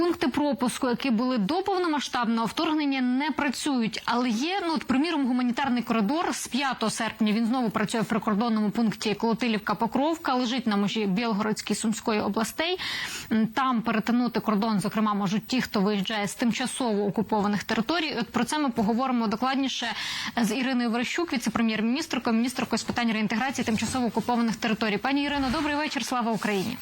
пункти пропуску, які були до повномасштабного вторгнення, не працюють. Але є ну, от, приміром, гуманітарний коридор з 5 серпня. Він знову працює в прикордонному пункті Колотилівка Покровка, лежить на межі Білгородської Сумської областей. Там перетинути кордон, зокрема, можуть ті, хто виїжджає з тимчасово окупованих територій. От про це ми поговоримо докладніше з Іриною Верещук, віце-прем'єр-міністркою, міністркою з питань реінтеграції тимчасово окупованих територій. Пані Ірино, добрий вечір. Слава Україні.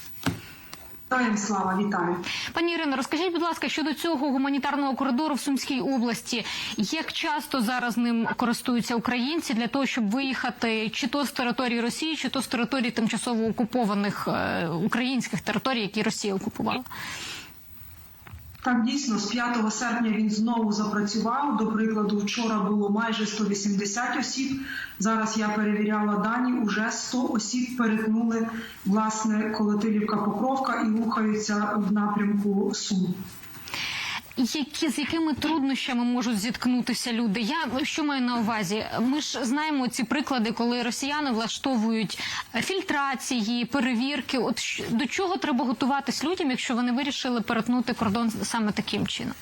Героям слава, вітаю. Пані Ірино, розкажіть, будь ласка, щодо цього гуманітарного коридору в Сумській області, як часто зараз ним користуються українці для того, щоб виїхати чи то з території Росії, чи то з території тимчасово окупованих е, українських територій, які Росія окупувала? Так, дійсно, з 5 серпня він знову запрацював. До прикладу, вчора було майже 180 осіб. Зараз я перевіряла дані. Уже 100 осіб перетнули власне Колотилівка Покровка і рухаються в напрямку Сум. Які з якими труднощами можуть зіткнутися люди? Я що маю на увазі? Ми ж знаємо ці приклади, коли росіяни влаштовують фільтрації, перевірки. От до чого треба готуватись людям, якщо вони вирішили перетнути кордон саме таким чином?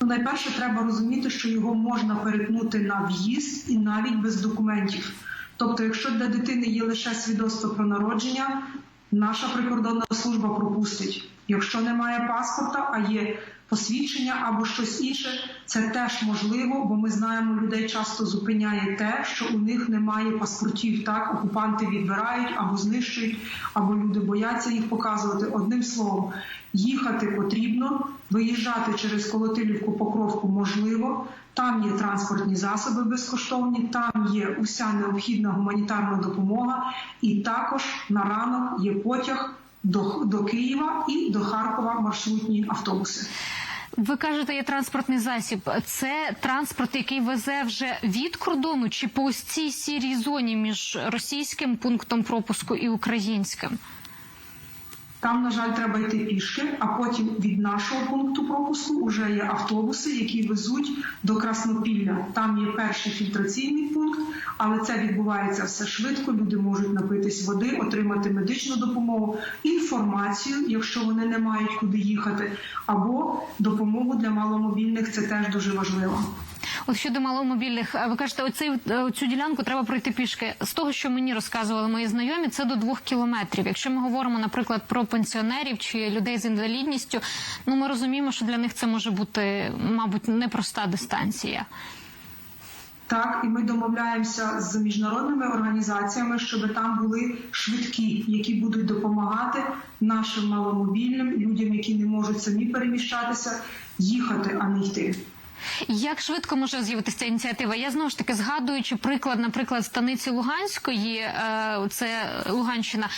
Найперше треба розуміти, що його можна перетнути на в'їзд і навіть без документів. Тобто, якщо для дитини є лише свідоцтво про народження, наша прикордонна служба пропустить. Якщо немає паспорта, а є посвідчення або щось інше, це теж можливо, бо ми знаємо, людей часто зупиняє те, що у них немає паспортів. Так окупанти відбирають або знищують, або люди бояться їх показувати. Одним словом, їхати потрібно, виїжджати через Колотилівку Покровку можливо. Там є транспортні засоби безкоштовні, там є уся необхідна гуманітарна допомога, і також на ранок є потяг до, до Києва і до Харкова маршрутні автобуси. Ви кажете, є транспортний засіб. Це транспорт, який везе вже від кордону, чи по ось цій сірій зоні між російським пунктом пропуску і українським? Там, на жаль, треба йти пішки, а потім від нашого пункту пропуску вже є автобуси, які везуть до Краснопілля. Там є перший фільтраційний пункт, але це відбувається все швидко. Люди можуть напитись води, отримати медичну допомогу, інформацію, якщо вони не мають куди їхати, або допомогу для маломобільних. Це теж дуже важливо. От щодо маломобільних, е, ви кажете, оцей е, цю ділянку треба пройти пішки. З того, що мені розказували мої знайомі, це до двох кілометрів. Якщо ми говоримо, наприклад, про пенсіонерів чи людей з інвалідністю, ну ми розуміємо, що для них це може бути, мабуть, непроста дистанція. Так, і ми домовляємося з міжнародними організаціями, щоб там були швидкі, які будуть допомагати нашим маломобільним людям, які не можуть самі переміщатися, їхати, а не йти. Як швидко може з'явитися ця ініціатива? Я знову ж таки згадуючи приклад, наприклад, станиці Луганської, е, це Луганщина,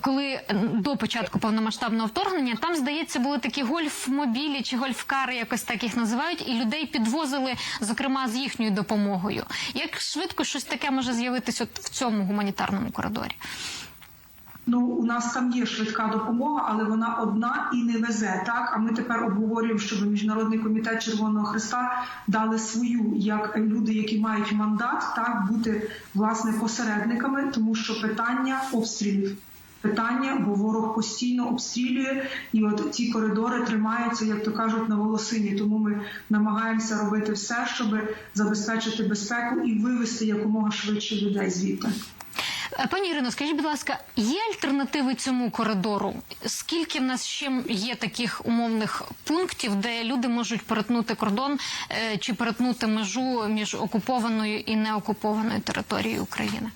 коли до початку повномасштабного вторгнення там, здається, були такі гольф-мобілі чи гольфкари, якось так їх називають, і людей підвозили, зокрема, з їхньою допомогою. Як швидко щось таке може з'явитися в цьому гуманітарному коридорі? Ну, у нас там є швидка допомога, але вона одна і не везе. Так, а ми тепер обговорюємо, щоб міжнародний комітет Червоного Христа дали свою як люди, які мають мандат, так бути власне посередниками, тому що питання обстрілів. Питання, бо ворог постійно обстрілює, і от ці коридори тримаються, як то кажуть, на волосині. Тому ми намагаємося робити все, щоб забезпечити безпеку і вивести якомога швидше людей звідти. Пані Ірино, скажіть, будь ласка, є альтернативи цьому коридору? Скільки в нас ще є таких умовних пунктів, де люди можуть перетнути кордон е, чи перетнути межу між окупованою і неокупованою територією України?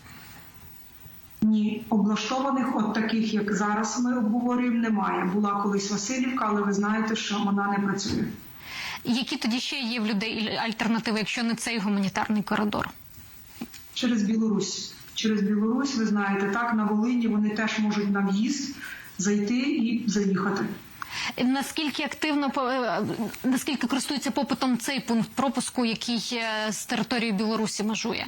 Ні, облаштованих, от таких, як зараз ми обговорюємо, немає. Була колись Васильівка, але ви знаєте, що вона не працює. Які тоді ще є в людей альтернативи, якщо не цей гуманітарний коридор? Через Білорусь. Через Білорусь, ви знаєте, так на Волині вони теж можуть на в'їзд зайти і заїхати. Наскільки активно по- е, наскільки користується попитом цей пункт пропуску, який е, з території Білорусі межує?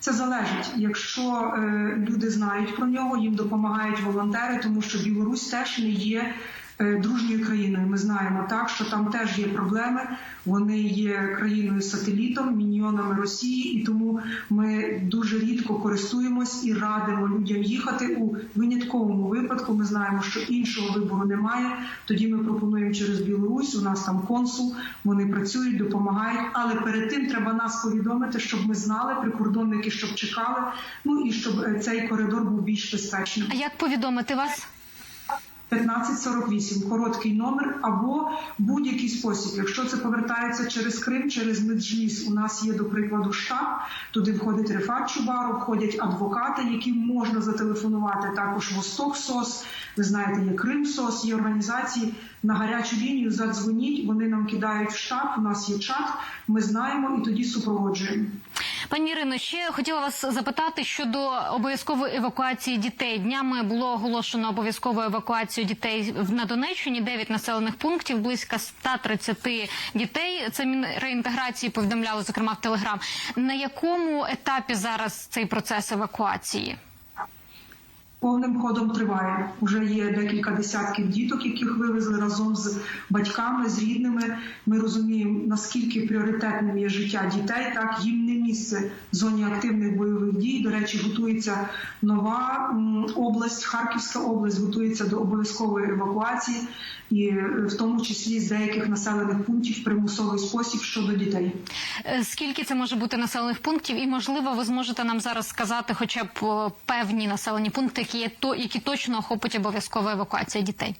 Це залежить. Якщо е, люди знають про нього, їм допомагають волонтери, тому що Білорусь теж не є е, дружньою країною. Ми знаємо так, що там теж є проблеми. Вони є країною сателітом, міньйонами Росії, і тому ми дуже рідко користуємось і радимо людям їхати у винятковому випадку. Ми знаємо, що іншого вибору немає. Тоді ми пропонуємо через Білорусь. У нас там консул, вони працюють, допомагають. Але перед тим треба нас повідомити, щоб ми знали прикордонники, щоб чекали. Ну і щоб е, цей коридор був більш безпечним. А як повідомити вас? 1548, короткий номер або будь-який спосіб. Якщо це повертається через Крим, через Меджліс, у нас є, до прикладу, штаб. Туди входить Рефат Чубаров, входять адвокати, яким можна зателефонувати. Також Восток СОС. Ви знаєте, є Крим СОС, є організації на гарячу лінію. Задзвоніть, вони нам кидають в штаб. У нас є чат. Ми знаємо і тоді супроводжуємо. Пані Ірино, ще хотіла вас запитати щодо обов'язкової евакуації дітей. Днями було оголошено обов'язкову евакуацію дітей на Донеччині. 9 населених пунктів, близько 130 дітей. Це реінтеграції повідомляли, зокрема в Телеграм. На якому етапі зараз цей процес евакуації? Повним ходом триває. Уже є декілька десятків діток, яких вивезли разом з батьками, з рідними. Ми розуміємо, наскільки пріоритетним є життя дітей. Так їм не місце в зоні активних бойових дій. До речі, готується нова область, Харківська область, готується до обов'язкової евакуації, і е, в тому числі з деяких населених пунктів примусовий спосіб щодо дітей. Е, Скільки це може бути населених пунктів? І можливо, ви зможете нам зараз сказати, хоча б певні населені пункти, які є то, які точно охопить обов'язкова евакуація дітей.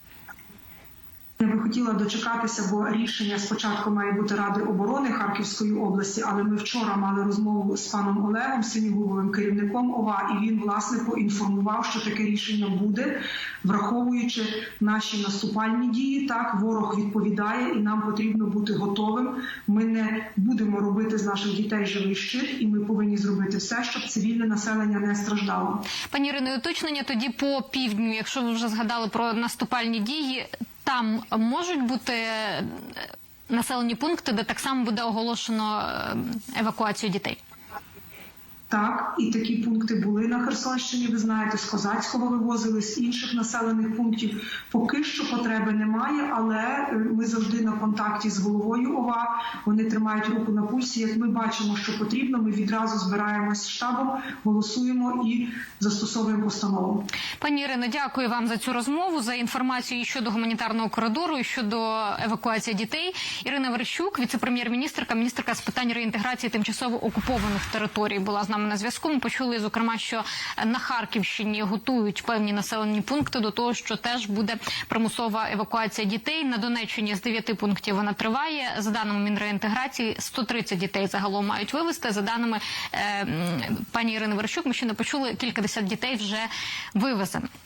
Я би хотіла дочекатися, бо рішення спочатку має бути Ради оборони Харківської області, але ми вчора мали розмову з паном Олегом Синігубовим, керівником ОВА, і він власне поінформував, що таке рішення буде, враховуючи наші наступальні дії. Так ворог відповідає, і нам потрібно бути готовим. Ми не будемо робити з наших дітей живий щит, і ми повинні зробити все, щоб цивільне населення не страждало. Пані Ірино, уточнення тоді по півдню, якщо ви вже згадали про наступальні дії, там можуть бути е, населені пункти, де так само буде оголошено е, евакуацію дітей. Так, і такі пункти були на Херсонщині. Ви знаєте, з Козацького вивозили з інших населених пунктів. Поки що потреби немає, але е, ми завжди на контакті з головою ОВА. Вони тримають руку на пульсі. Як ми бачимо, що потрібно, ми відразу збираємось з штабом, голосуємо і застосовуємо постанову. Пані Ірино, дякую вам за цю розмову, за інформацію щодо гуманітарного коридору, і щодо евакуації дітей. Ірина Верещук, віце-прем'єр-міністрка, міністерка з питань реінтеграції тимчасово окупованих територій, була з нами на зв'язку. Ми почули зокрема, що на Харківщині готують певні населені пункти до того, що теж буде примусова евакуація дітей. На Донеччині з 9 пунктів вона триває. За даними Мінреінтеграції, 130 дітей загалом мають вивезти. За даними е, пані Ірини Верещук, ми ще не почули кількадесят дітей вже вивезено.